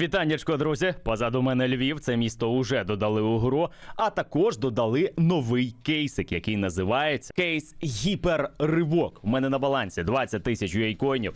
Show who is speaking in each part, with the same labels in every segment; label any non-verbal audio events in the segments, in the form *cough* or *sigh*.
Speaker 1: Вітаннячко, друзі! Позаду мене Львів. Це місто уже додали у гру, а також додали новий кейсик, який називається кейс Гіперривок. У мене на балансі 20 тисяч юейкоїнів.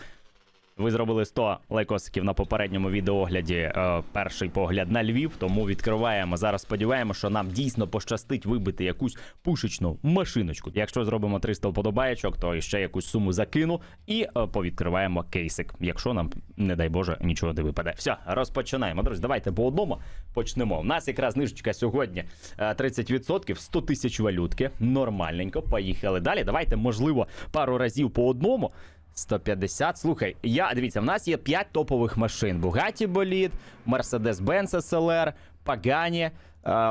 Speaker 1: Ви зробили 100 лайкосиків на попередньому відеоогляді. Е, перший погляд на Львів. Тому відкриваємо. Зараз сподіваємося, що нам дійсно пощастить вибити якусь пушечну машиночку. Якщо зробимо 300 вподобаєчок, то ще якусь суму закину і е, повідкриваємо кейсик. Якщо нам, не дай Боже, нічого не випаде. Все, розпочинаємо. Друзі, давайте по одному почнемо. У нас якраз знижечка сьогодні е, 30%, 100 тисяч валютки. Нормальненько. Поїхали далі. Давайте, можливо, пару разів по одному. 150. Слухай, я дивіться, в нас є 5 топових машин: Bugatti Bolid, Mercedes-Benz SLR, Pagani,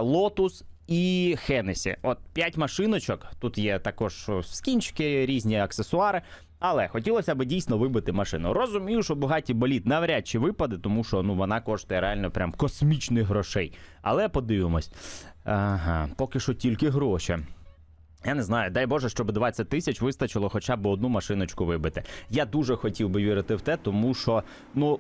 Speaker 1: Lotus і Hennessy. От 5 машиночок. Тут є також скінчики, різні аксесуари. Але хотілося б дійсно вибити машину. Розумію, що Bugatti Bolid навряд чи випаде, тому що ну вона коштує реально прям космічних грошей. Але подивимось. Ага, поки що тільки гроші. Я не знаю, дай Боже, щоб 20 тисяч вистачило хоча б одну машиночку вибити. Я дуже хотів би вірити в те, тому що ну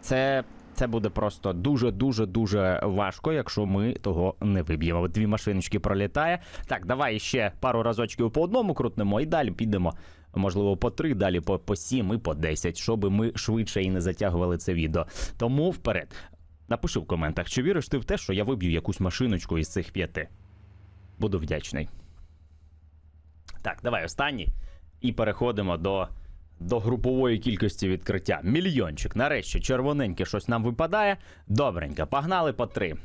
Speaker 1: це. Це буде просто дуже дуже дуже важко, якщо ми того не виб'ємо. Дві машиночки пролітає. Так, давай ще пару разочків по одному крутнемо і далі підемо. Можливо, по три, далі по, по сім і по десять, щоб ми швидше і не затягували це відео. Тому вперед. Напиши в коментах, чи віриш ти в те, що я виб'ю якусь машиночку із цих п'яти. Буду вдячний. Так, давай останній. І переходимо до, до групової кількості відкриття. Мільйончик. Нарешті червоненьке щось нам випадає. Добренько, погнали по три.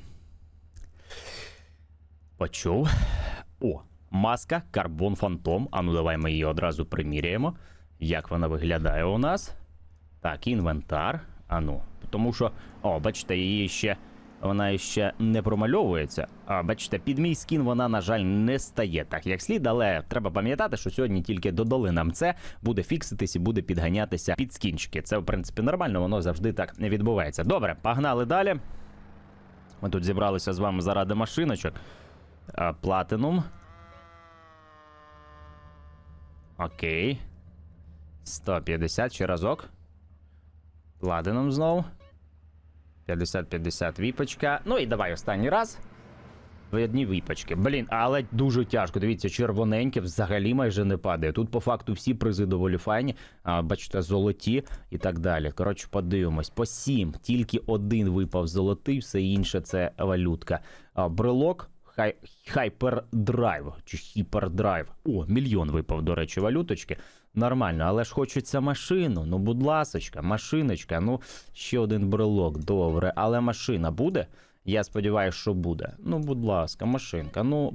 Speaker 1: Почув. О, маска Карбон Фантом. А ну давай ми її одразу приміряємо. Як вона виглядає у нас? Так, інвентар. А ну, тому що, о, бачите, її ще. Вона ще не промальовується. А бачите, під мій скін вона, на жаль, не стає так, як слід, але треба пам'ятати, що сьогодні тільки додали нам це, буде фікситись і буде підганятися під скінчики. Це, в принципі, нормально, воно завжди так не відбувається. Добре, погнали далі. Ми тут зібралися з вами заради машиночок. Платинум. Окей. 150 ще разок. Платинум знову. 50-50 віпочка. Ну і давай останній раз. Одні віпочки. Блін, але дуже тяжко. Дивіться, червоненьке взагалі майже не падає. Тут по факту всі призи доволі файні. А, бачите, золоті і так далі. Коротше, подивимось. По 7. Тільки один випав золотий, все інше це валютка. А, брелок. Хай, хайпердрайв чи хіпердрайв. О, мільйон випав, до речі, валюточки. Нормально, але ж хочеться машину. Ну, будь ласочка, машиночка. Ну, ще один брелок, добре. Але машина буде? Я сподіваюся, що буде. Ну, будь ласка, машинка. Ну,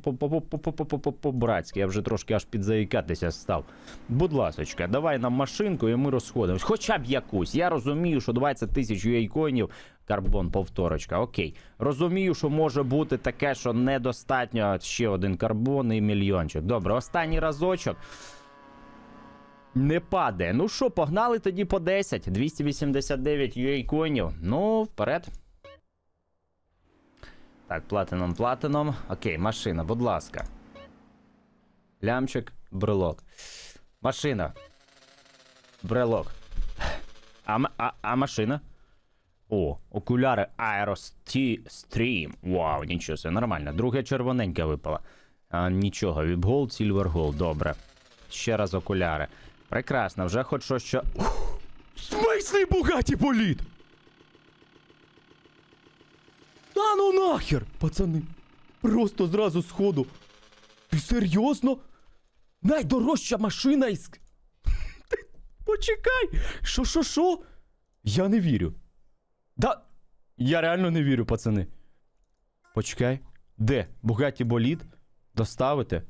Speaker 1: по-братськи, я вже трошки аж підзаїкатися став. Будь ласочка, давай нам машинку і ми розходимось. Хоча б якусь. Я розумію, що 20 тисяч юейкоїнів карбон повторочка. Окей. Розумію, що може бути таке, що недостатньо ще один карбон і мільйончик. Добре, останній разочок. Не падає. Ну що, погнали тоді по 10. 289 UA коїнів. Ну, вперед. Так, платином, платином. Окей, машина, будь ласка. Лямчик, брелок. Машина. Брелок. А, а, а машина? О, окуляри Aerosті Stream. Вау, нічого себе, нормально. Друге червоненьке випало. А, нічого, від Gold, Silver Gold, добре. Ще раз окуляри. Прекрасно, вже хоч що що. Смислий Бугаті боліт! Та ну нахер, пацани. Просто зразу сходу. Ти серйозно? Найдорожча машина із. Почекай! Що, що, що? Я не вірю. Да. Я реально не вірю, пацани. Почекай. Де? Бугаті боліт? Доставити?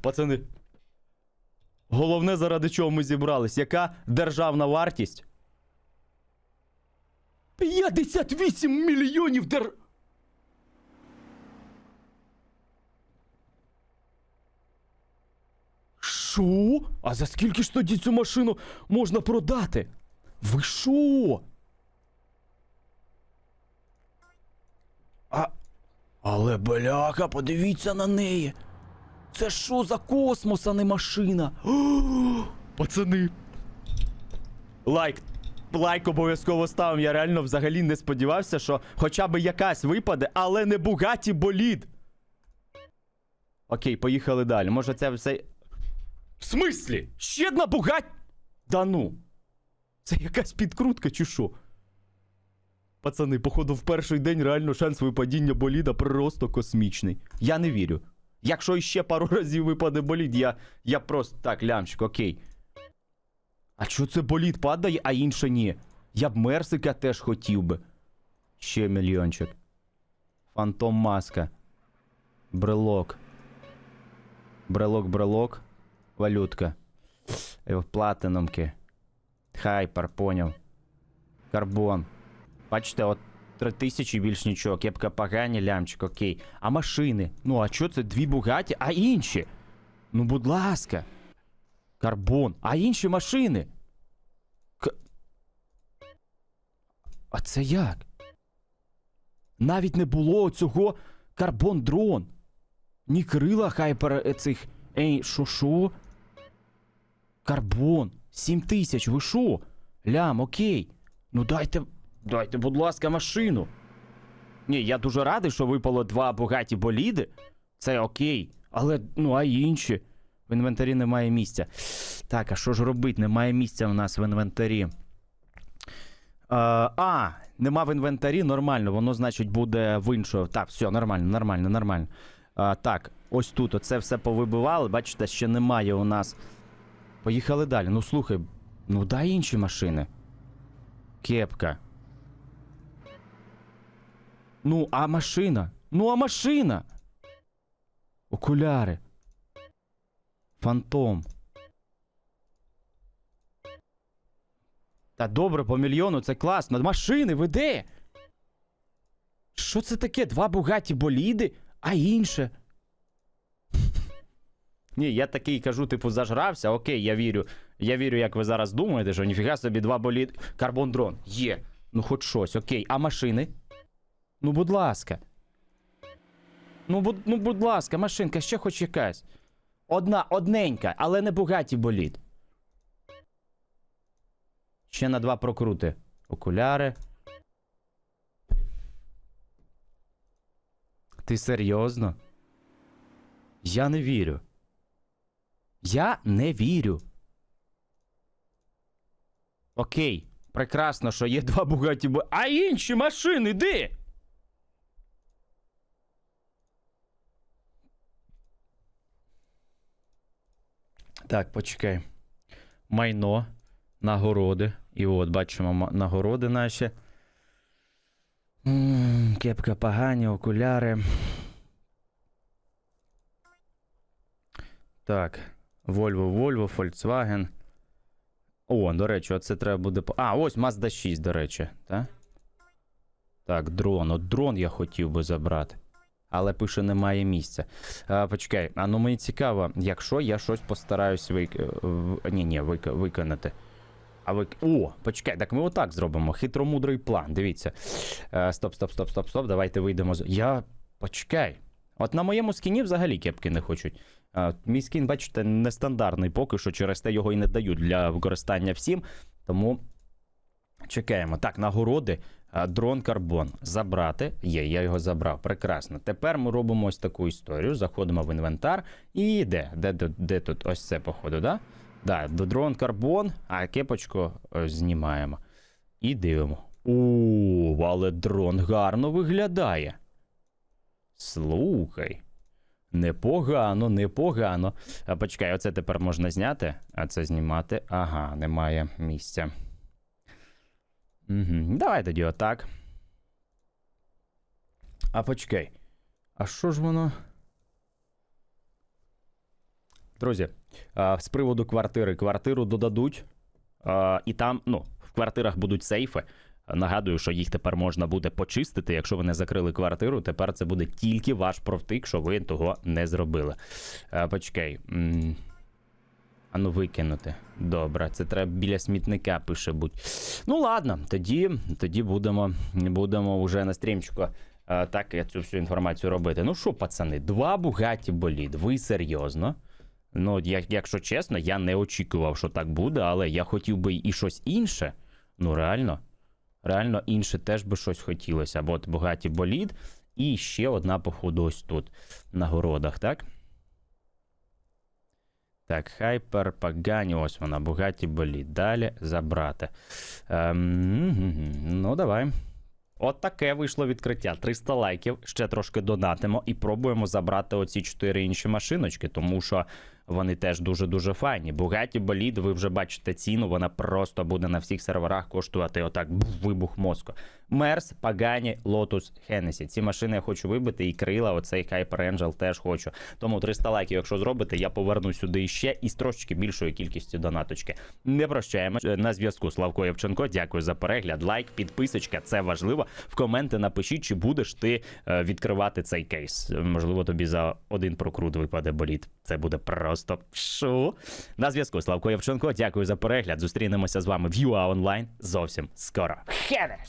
Speaker 1: Пацани. Головне, заради чого ми зібрались. Яка державна вартість? 58 мільйонів дер. Що? А за скільки ж тоді цю машину можна продати? Ви що? А. Але бляха, подивіться на неї. Це що за космос, а не машина? Пацани. Лайк. Лайк обов'язково ставим. Я реально взагалі не сподівався, що хоча б якась випаде, але не Бугаті болід. Окей, поїхали далі. Може це все. В смислі? Ще одна Бугать? Да ну. Це якась підкрутка чи що? Пацани, походу, в перший день реально шанс випадіння боліда просто космічний. Я не вірю. Якщо іще пару *laughs* разів випаде болід, я, я просто так, лямчик, окей. А чого це болід падає, а інше ні? Я б Мерсика теж хотів би. Ще мільйончик. Фантом маска. Брелок. Брелок, брелок. Валютка. Е, Платинумки. Хайпер, поняв. Карбон. Бачите, от 3000 більш нічого. Кепка погані, лямчик, окей. А машини? Ну, а що це дві бугаті, а інші? Ну, будь ласка. Карбон. А інші машини? К... А це як? Навіть не було цього карбон дрон. Ні крила хайпер е, цих. Ей, шо шо? Карбон. 7 тисяч, ви шо? Лям, окей. Ну дайте. Дайте, будь ласка, машину. Ні, я дуже радий, що випало два богаті боліди. Це окей. Але, ну, а інші. В інвентарі немає місця. Так, а що ж робити? Немає місця в нас в інвентарі. Е, а, нема в інвентарі, нормально. Воно, значить, буде в іншого. Так, все, нормально, нормально, нормально. А, так, ось тут оце все повибивали. Бачите, ще немає у нас. Поїхали далі. Ну слухай, ну дай інші машини. Кепка. Ну, а машина? Ну, а машина? Окуляри. Фантом. Та добре, по мільйону це класно. Машини, ви де? Що це таке? Два бугаті боліди, а інше? Ні, я такий кажу, типу, зажрався. Окей, я вірю. Я вірю, як ви зараз думаєте, що ніфіга собі два боліди. Карбон дрон. Є. Ну, хоч щось, окей. А машини? Ну, будь ласка. Ну, будь, ну, будь ласка, машинка, ще хоч якась. Одна, одненька, але не бугаті болід. Ще на два прокрути. Окуляри. Ти серйозно? Я не вірю. Я не вірю. Окей, прекрасно, що є два бугаті. А інші машини де? Так, почекай. Майно, нагороди. І от бачимо нагороди наші. Кепка погані, окуляри. Так. Volvo, Volvo, Volkswagen. О, до речі, оце треба буде. А, ось Mazda 6, до речі, так? Так, дрон. От дрон я хотів би забрати. Але пише, немає місця. А, почекай, а ну мені цікаво, якщо я щось постараюсь вик... Ні, ні, вик... виконати. А ви. О, почекай, так ми отак зробимо. Хитромудрий план. Дивіться. Е, стоп, стоп, стоп, стоп, стоп. Давайте вийдемо з. Я. Почекай. От на моєму скіні взагалі кепки не хочуть. Е, мій скін, бачите, нестандартний поки що, через те його і не дають для використання всім. Тому чекаємо. Так, нагороди. Е, Дрон карбон. Забрати. Є, я його забрав. Прекрасно. Тепер ми робимо ось таку історію. Заходимо в інвентар. І де? Де, де, де тут? Ось це, походу, да? Да, дрон карбон, а кепочку е, знімаємо. І дивимо. О, але дрон гарно виглядає. Слухай. Непогано, непогано. А почекай, оце тепер можна зняти, а це знімати. Ага, немає місця. Угу. Давай тоді отак. А почекай. А що ж воно? Друзі, з приводу квартири. Квартиру додадуть, і там, ну, в квартирах будуть сейфи. Нагадую, що їх тепер можна буде почистити. Якщо ви не закрили квартиру, тепер це буде тільки ваш провтик, що ви того не зробили. А, почекай. М, А ну викинути. Добре, це треба біля смітника пише будь. Ну ладно, тоді, тоді будемо, будемо вже на стрімчику. а, Так, я цю всю інформацію робити. Ну що, пацани, два бугаті болід. Ви серйозно? Ну, як, якщо чесно, я не очікував, що так буде, але я хотів би і щось інше. Ну, реально. Реально інше теж би щось хотілося. Бо от багаті болід, і ще одна, походу, ось тут на городах, так? Так, Хайпер Пагані, ось вона, Бугаті болі. Далі забрати. Ем, ну, давай. От таке вийшло відкриття. 300 лайків. Ще трошки донатимо і пробуємо забрати оці чотири інші машиночки, тому що вони теж дуже-дуже файні. Бугаті болід, ви вже бачите ціну, вона просто буде на всіх серверах коштувати отак вибух мозку. Мерс, Пагані, Лотус, Хеннесі. Ці машини я хочу вибити, і крила, оцей Hyper Angel теж хочу. Тому 300 лайків, якщо зробите, я поверну сюди ще і з трошечки більшою кількістю донаточки. Не прощаємо. На зв'язку Славко Євченко. Дякую за перегляд. Лайк, підписочка, це важливо. В коменти напишіть, чи будеш ти е, відкривати цей кейс. Можливо, тобі за один прокрут випаде боліт. Це буде просто шу. На зв'язку Славко Євченко. Дякую за перегляд. Зустрінемося з вами в UA онлайн зовсім скоро. Хенеш!